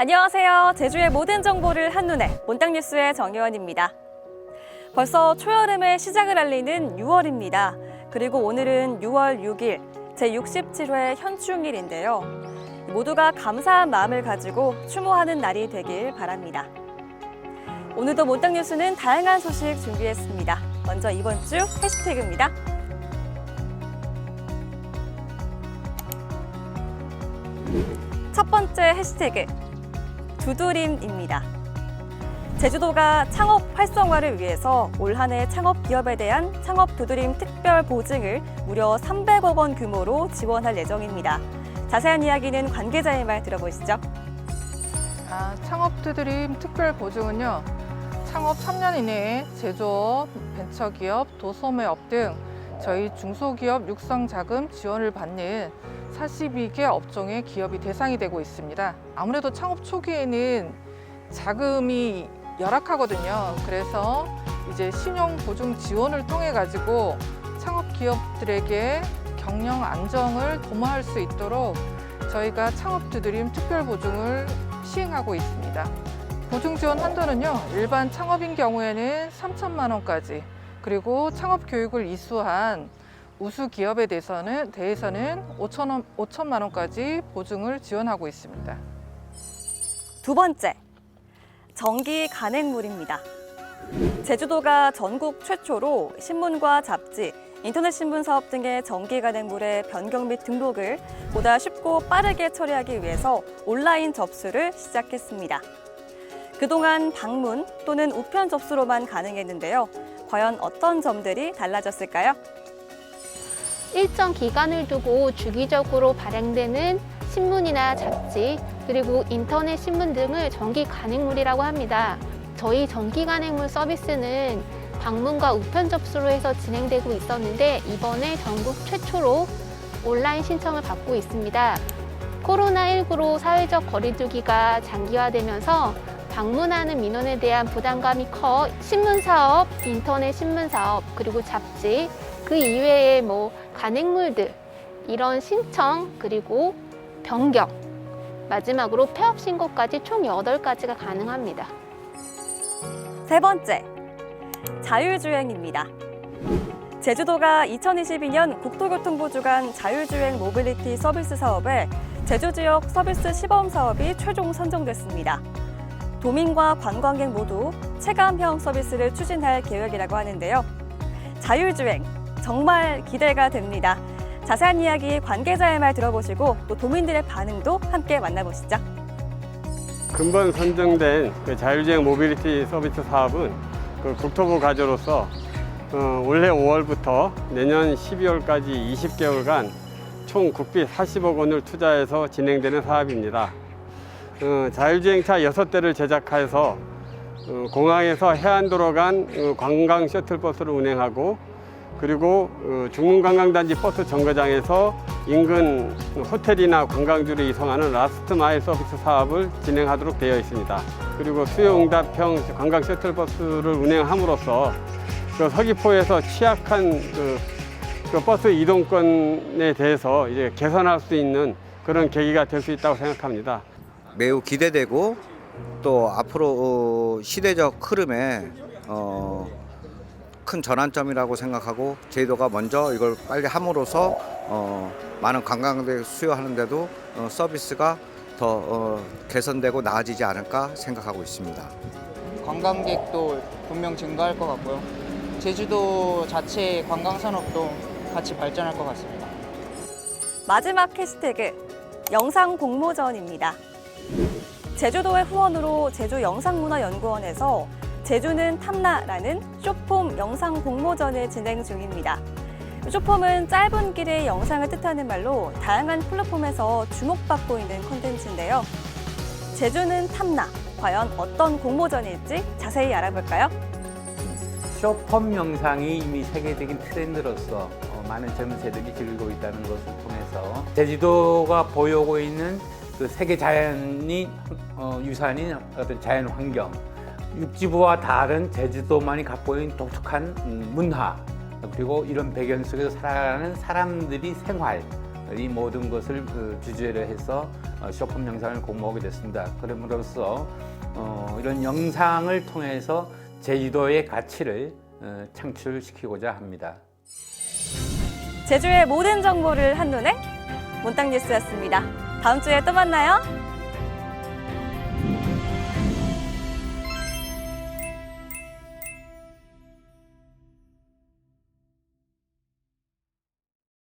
안녕하세요. 제주의 모든 정보를 한눈에 몬땅뉴스의 정혜원입니다. 벌써 초여름의 시작을 알리는 6월입니다. 그리고 오늘은 6월 6일 제67회 현충일인데요. 모두가 감사한 마음을 가지고 추모하는 날이 되길 바랍니다. 오늘도 몬땅뉴스는 다양한 소식 준비했습니다. 먼저 이번 주 해시태그입니다. 첫 번째 해시태그 두드림입니다. 제주도가 창업 활성화를 위해서 올 한해 창업 기업에 대한 창업 두드림 특별 보증을 무려 300억 원 규모로 지원할 예정입니다. 자세한 이야기는 관계자의 말 들어보시죠. 아, 창업 두드림 특별 보증은요. 창업 3년 이내에 제조업, 벤처기업, 도소매업 등 저희 중소기업 육성 자금 지원을 받는 42개 업종의 기업이 대상이 되고 있습니다. 아무래도 창업 초기에는 자금이 열악하거든요. 그래서 이제 신용 보증 지원을 통해 가지고 창업 기업들에게 경영 안정을 도모할 수 있도록 저희가 창업 두드림 특별 보증을 시행하고 있습니다. 보증 지원 한도는요, 일반 창업인 경우에는 3천만 원까지, 그리고 창업 교육을 이수한 우수 기업에 대해서는, 대해서는 5천 원, 5천만 원까지 보증을 지원하고 있습니다. 두 번째, 전기 간행물입니다. 제주도가 전국 최초로 신문과 잡지, 인터넷 신문 사업 등의 전기 간행물의 변경 및 등록을 보다 쉽고 빠르게 처리하기 위해서 온라인 접수를 시작했습니다. 그동안 방문 또는 우편 접수로만 가능했는데요. 과연 어떤 점들이 달라졌을까요? 일정 기간을 두고 주기적으로 발행되는 신문이나 잡지, 그리고 인터넷 신문 등을 정기 간행물이라고 합니다. 저희 정기 간행물 서비스는 방문과 우편 접수로 해서 진행되고 있었는데 이번에 전국 최초로 온라인 신청을 받고 있습니다. 코로나19로 사회적 거리두기가 장기화되면서 방문하는 민원에 대한 부담감이 커 신문 사업, 인터넷 신문 사업, 그리고 잡지, 그 이외에 뭐 간행물들 이런 신청 그리고 변경 마지막으로 폐업 신고까지 총 8가지가 가능합니다. 세 번째, 자율주행입니다. 제주도가 2022년 국토교통부 주관 자율주행 모빌리티 서비스 사업에 제주 지역 서비스 시범 사업이 최종 선정됐습니다. 도민과 관광객 모두 체감형 서비스를 추진할 계획이라고 하는데요. 자율주행 정말 기대가 됩니다. 자세한 이야기 관계자의 말 들어보시고 또 도민들의 반응도 함께 만나보시죠. 근본 선정된 그 자율주행 모빌리티 서비스 사업은 그 국토부 가조로서 어, 올해 5월부터 내년 12월까지 20개월간 총 국비 40억 원을 투자해서 진행되는 사업입니다. 어, 자율주행차 6대를 제작해서 어, 공항에서 해안도로 간 어, 관광 셔틀버스를 운행하고 그리고 어, 중문관광단지 버스 정거장에서 인근 호텔이나 관광지로 이송하는 라스트 마일 서비스 사업을 진행하도록 되어 있습니다. 그리고 수요응답형 관광 셔틀버스를 운행함으로써 그 서귀포에서 취약한 그, 그 버스 이동권에 대해서 이제 개선할 수 있는 그런 계기가 될 수 있다고 생각합니다. 매우 기대되고 또 앞으로 어, 시대적 흐름에 어, 큰 전환점이라고 생각하고 제도가 먼저 이걸 빨리 함으로써 어, 많은 관광객 수요하는데도 어, 서비스가 더 어, 개선되고 나아지지 않을까 생각하고 있습니다. 관광객도 분명 증가할 것 같고요. 제주도 자체 관광 산업도 같이 발전할 것 같습니다. 마지막 해시태그 영상 공모전입니다. 제주도의 후원으로 제주 영상문화연구원에서 제주는 탐나라는 쇼폼 영상 공모전을 진행 중입니다. 쇼폼은 짧은 길의 영상을 뜻하는 말로 다양한 플랫폼에서 주목받고 있는 콘텐츠인데요. 제주는 탐나 과연 어떤 공모전일지 자세히 알아볼까요? 쇼폼 영상이 이미 세계적인 트렌드로서 어, 많은 젊은 세대들이 즐기고 있다는 것을 통해서 제주도가 보여오고 있는 그 세계 자연이 어, 유산인 어떤 자연 환경, 육지부와 다른 제주도만이 갖고 있는 독특한 음, 문화, 그리고 이런 배경 속에서 살아가는 사람들이 생활, 이 모든 것을 그 주제로 해서 어, 쇼폼 영상을 공모하게 됐습니다. 그럼으로써 어, 이런 영상을 통해서 제주도의 가치를 어, 창출시키고자 합니다. 제주의 모든 정보를 한눈에 몬땅 뉴스였습니다. 다음 주에 또 만나요.